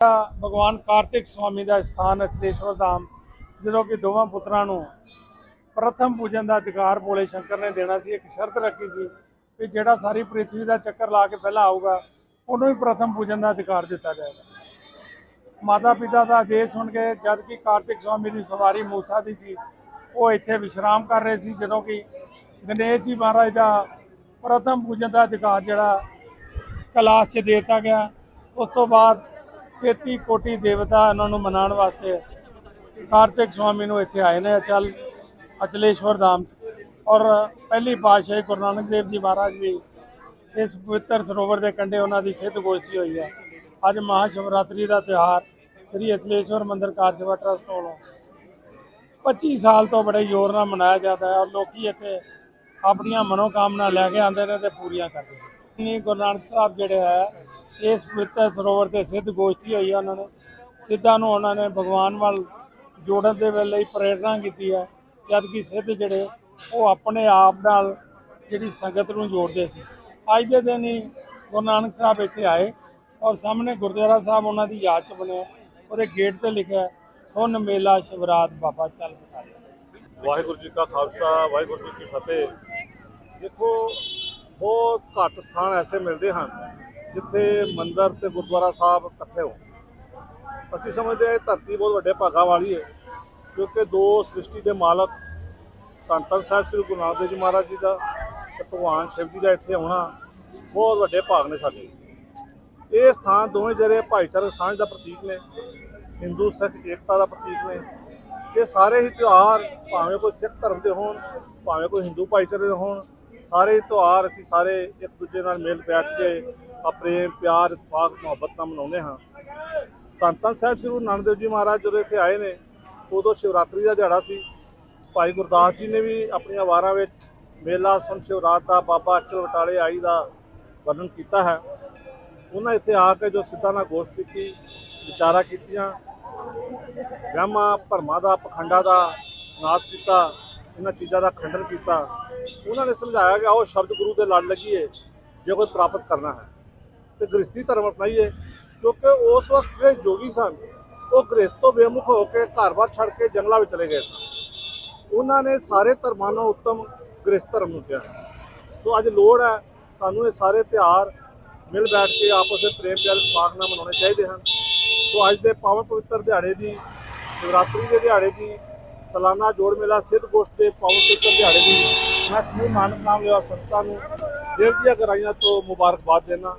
ਭਗਵਾਨ ਕਾਰਤਿਕ ਸਵਾਮੀ ਦਾ ਸਥਾਨ ਅਚਲੇਸ਼ਵਰ ਧਾਮ, ਜਦੋਂ ਕਿ ਦੋਵਾਂ ਪੁੱਤਰਾਂ ਨੂੰ ਪ੍ਰਥਮ ਪੂਜਨ ਦਾ ਅਧਿਕਾਰ ਭੋਲੇ ਸ਼ੰਕਰ ਨੇ ਦੇਣਾ ਸੀ, ਇੱਕ ਸ਼ਰਤ ਰੱਖੀ ਸੀ ਕਿ ਜਿਹੜਾ ਸਾਰੀ ਪ੍ਰਿਥਵੀ ਦਾ ਚੱਕਰ ਲਾ ਕੇ ਪਹਿਲਾਂ ਆਊਗਾ, ਉਹਨੂੰ ਹੀ ਪ੍ਰਥਮ ਪੂਜਨ ਦਾ ਅਧਿਕਾਰ ਦਿੱਤਾ ਜਾਏਗਾ। ਮਾਤਾ ਪਿਤਾ ਦਾ ਆਦੇਸ਼ ਸੁਣ ਕੇ ਜਦ ਕਿ ਕਾਰਤਿਕ ਸਵਾਮੀ ਦੀ ਸਵਾਰੀ ਮੂਸਾ ਦੀ ਸੀ, ਉਹ ਇੱਥੇ ਵਿਸ਼ਰਾਮ ਕਰ ਰਹੇ ਸੀ, ਜਦੋਂ ਕਿ ਗਣੇਸ਼ ਜੀ ਮਹਾਰਾਜ ਦਾ ਪ੍ਰਥਮ ਪੂਜਨ ਦਾ ਅਧਿਕਾਰ ਜਿਹੜਾ ਕਲਾਸ਼ 'ਚ ਦੇ ਦਿੱਤਾ ਗਿਆ। ਉਸ ਤੋਂ ਬਾਅਦ 33 ਕੋਟੀ ਦੇਵਤਾ ਇਹਨਾਂ ਨੂੰ ਮਨਾਉਣ ਵਾਸਤੇ ਕਾਰਤਿਕ ਸਵਾਮੀ ਨੂੰ ਇੱਥੇ ਆਏ ਨੇ, ਅਚਲ, ਅਚਲੇਸ਼ਵਰ ਧਾਮ। ਔਰ ਪਹਿਲੀ ਪਾਤਸ਼ਾਹੀ ਗੁਰੂ ਨਾਨਕ ਦੇਵ ਜੀ ਮਹਾਰਾਜ ਵੀ ਇਸ ਪਵਿੱਤਰ ਸਰੋਵਰ ਦੇ ਕੰਢੇ ਉਹਨਾਂ ਦੀ ਸਿੱਧ ਗੋਸ਼ਟੀ ਹੋਈ ਹੈ। ਅੱਜ ਮਹਾ ਸ਼ਿਵਰਾਤਰੀ ਦਾ ਤਿਉਹਾਰ ਸ੍ਰੀ ਅਚਲੇਸ਼ਵਰ ਮੰਦਿਰ ਕਾਰ ਸੇਵਾ ਟਰਸਟ ਵੱਲੋਂ 25 ਸਾਲ ਤੋਂ ਬੜੇ ਜ਼ੋਰ ਨਾਲ ਮਨਾਇਆ ਜਾਂਦਾ ਹੈ ਔਰ ਲੋਕੀ ਇੱਥੇ ਆਪਣੀਆਂ ਮਨੋਕਾਮਨਾ ਲੈ ਕੇ ਆਉਂਦੇ ਨੇ ਤੇ ਪੂਰੀਆਂ ਕਰਦੇ ਨੇ। ਗੁਰੂ ਨਾਨਕ ਸਾਹਿਬ ਜਿਹੜੇ ਹੈ ਇਸ ਪਵਿੱਤਰ ਸਰੋਵਰ ਤੇ ਸਿੱਧ ਗੋਸ਼ਟੀ ਹੋਈ ਹੈ ਉਹਨਾਂ ਨੇ। ਸਿੱਧਾਂ ਨੂੰ ਉਹਨਾਂ ਨੇ ਭਗਵਾਨ ਵੱਲ ਜੋੜਨ ਦੇ ਵੇਲੇ ਹੀ ਪ੍ਰੇਰਣਾ ਕੀਤੀ ਹੈ ਜਦ ਕਿ ਸਿੱਧ ਜਿਹੜੇ ਉਹ ਆਪਣੇ ਆਪ ਨਾਲ ਜਿਹੜੀ ਸੰਗਤ ਨੂੰ ਜੋੜਦੇ ਸੀ। ਅੱਜ ਦੇ ਦਿਨ ਹੀ ਗੁਰੂ ਨਾਨਕ ਸਾਹਿਬ ਇੱਥੇ ਆਏ ਔਰ ਸਾਹਮਣੇ ਗੁਰਦੁਆਰਾ ਸਾਹਿਬ ਉਹਨਾਂ ਦੀ ਯਾਦ ਚ ਬਣਿਆ ਔਰ ਇਹ ਗੇਟ ਤੇ ਲਿਖਿਆ, ਸੁਨ ਮੇਲਾ ਸ਼ਿਵਰਾਤ ਬਾਬਾ ਚੱਲ ਬਟਾਲਿਆ ਵਾਹਿਗੁਰੂ ਜੀ ਕਾ ਖਾਲਸਾ, ਵਾਹਿਗੁਰੂ ਜੀ ਕੀ ਫਤਿਹ। ਦੇਖੋ, ਬਹੁਤ ਘੱਟ ਸਥਾਨ ਐਸੇ ਮਿਲਦੇ ਹਨ ਜਿੱਥੇ ਮੰਦਰ ਤੇ ਗੁਰਦੁਆਰਾ ਸਾਹਿਬ ਇਕੱਠੇ ਹੋ ਅਸੀਂ ਸਮਝਦੇ ਹਾਂ ਇਹ ਧਰਤੀ ਬਹੁਤ ਵੱਡੇ ਭਾਗਾ ਵਾਲੀ ਹੈ, ਕਿਉਂਕਿ ਦੋ ਸ੍ਰਿਸ਼ਟੀ ਦੇ ਮਾਲਕ ਧੰਨ ਧੰਨ ਸਾਹਿਬ ਸ੍ਰੀ ਗੁਰੂ ਨਾਨਕ ਦੇਵ ਜੀ ਮਹਾਰਾਜ ਜੀ ਦਾ ਤੇ ਭਗਵਾਨ ਸ਼ਿਵ ਜੀ ਦਾ ਇੱਥੇ ਆਉਣਾ ਬਹੁਤ ਵੱਡੇ ਭਾਗ ਨੇ ਸਾਡੇ। ਇਹ ਸਥਾਨ ਦੋਵੇਂ ਜਿਹੜੇ ਭਾਈਚਾਰਕ ਸਾਂਝ ਦਾ ਪ੍ਰਤੀਕ ਨੇ, ਹਿੰਦੂ, ਸਿੱਖ, ਏਕਤਾ ਦਾ ਪ੍ਰਤੀਕ ਨੇ। ਇਹ ਸਾਰੇ ਹੀ ਤਿਉਹਾਰ ਭਾਵੇਂ ਕੋਈ ਸਿੱਖ ਧਰਮ ਦੇ ਹੋਣ, ਭਾਵੇਂ ਕੋਈ ਹਿੰਦੂ ਭਾਈਚਾਰੇ ਦੇ ਹੋਣ ਸਾਰੇ ਤਿਉਹਾਰ ਅਸੀਂ ਸਾਰੇ ਇੱਕ ਦੂਜੇ ਨਾਲ ਮਿਲ ਬੈਠ ਕੇ ਆ ਪ੍ਰੇਮ, ਪਿਆਰ ਇਤਫਾਕ ਮੁਹੱਬਤ ਨਾਲ ਮਨਾਉਂਦੇ ਹਾਂ। ਧੰਨ ਧੰਨ ਸਾਹਿਬ ਸ੍ਰੀ ਗੁਰੂ ਨਾਨਕ ਦੇਵ ਜੀ ਮਹਾਰਾਜ ਜਦੋਂ ਇੱਥੇ ਆਏ ਨੇ, ਉਦੋਂ ਸ਼ਿਵਰਾਤਰੀ ਦਾ ਦਿਹਾੜਾ ਸੀ। ਭਾਈ ਗੁਰਦਾਸ ਜੀ ਨੇ ਵੀ ਆਪਣੀਆਂ ਵਾਰਾਂ ਵਿੱਚ ਮੇਲਾ, ਸੁਣ ਸ਼ਿਵਰਾਤ ਦਾ, ਬਾਬਾ ਅਚਲ ਵਟਾਲੇ ਆਈ ਦਾ ਵਰਣਨ ਕੀਤਾ ਹੈ। ਉਹਨਾਂ ਇੱਥੇ ਆ ਕੇ ਜੋ ਸਿੱਧਾ ਨਾਲ ਗੋਸ਼ਟ ਕੀਤੀ, ਵਿਚਾਰਾ ਕੀਤੀਆਂ ਵਹਿਮਾਂ ਭਰਮਾਂ ਦਾ, ਪਖੰਡਾਂ ਦਾ ਨਾਸ਼ ਕੀਤਾ, ਇਹਨਾਂ ਚੀਜ਼ਾਂ ਦਾ ਖੰਡਨ ਕੀਤਾ। ਉਹਨਾਂ ਨੇ ਸਮਝਾਇਆ ਕਿ ਆਓ ਸ਼ਬਦ ਗੁਰੂ ਦੇ ਲੜ ਲੱਗੀਏ, ਜੇ ਕੋਈ ਪ੍ਰਾਪਤ ਕਰਨਾ ਹੈ। ਤੇ ਗ੍ਰਸਤੀ ਧਰਮ ਅਪਣਾਈਏ, ਕਿਉਂਕਿ ਉਸ ਵਕਤ ਜਿਹੜੇ ਜੋਗੀ ਸਨ, ਉਹ ਗ੍ਰਸਤ ਤੋਂ ਬੇਮੁਖ ਹੋ ਕੇ ਘਰ-ਬਾਰ ਛੱਡ ਕੇ ਜੰਗਲਾਂ ਵਿੱਚ ਚਲੇ ਗਏ ਸਨ। ਉਹਨਾਂ ਨੇ ਸਾਰੇ ਧਰਮਾਂ ਨੂੰ ਉੱਤਮ ਗ੍ਰਸਤ ਧਰਮ ਨੂੰ ਕਿਹਾ। ਸੋ ਅੱਜ ਲੋੜ ਹੈ, ਸਾਨੂੰ ਇਹ ਸਾਰੇ ਤਿਉਹਾਰ ਮਿਲ ਬੈਠ ਕੇ ਆਪਸ ਵਿੱਚ ਪ੍ਰੇਮ ਪਿਆਰ ਇਤਫਾਕ ਨਾਲ ਮਨਾਉਣੇ ਚਾਹੀਦੇ ਹਨ। ਸੋ ਅੱਜ ਦੇ ਪਾਵਨ ਪਵਿੱਤਰ ਦਿਹਾੜੇ ਦੀ, ਸ਼ਿਵਰਾਤਰੀ ਦੇ ਦਿਹਾੜੇ ਦੀ, ਸਾਲਾਨਾ ਜੋੜ ਮੇਲਾ, ਸਿੱਧ ਗੋਸ਼ਟ ਦੇ ਪਾਵਨ ਪਵਿੱਤਰ ਦਿਹਾੜੇ ਦੀ ਮੈਂ ਸਮੂਹ ਨਾਨਕ ਨਾਮ ਲਿਆ ਸੰਤਾਂ ਨੂੰ ਦੇਵ ਕਰਾਈਆਂ ਤੋਂ ਮੁਬਾਰਕਬਾਦ ਦੇਣਾ।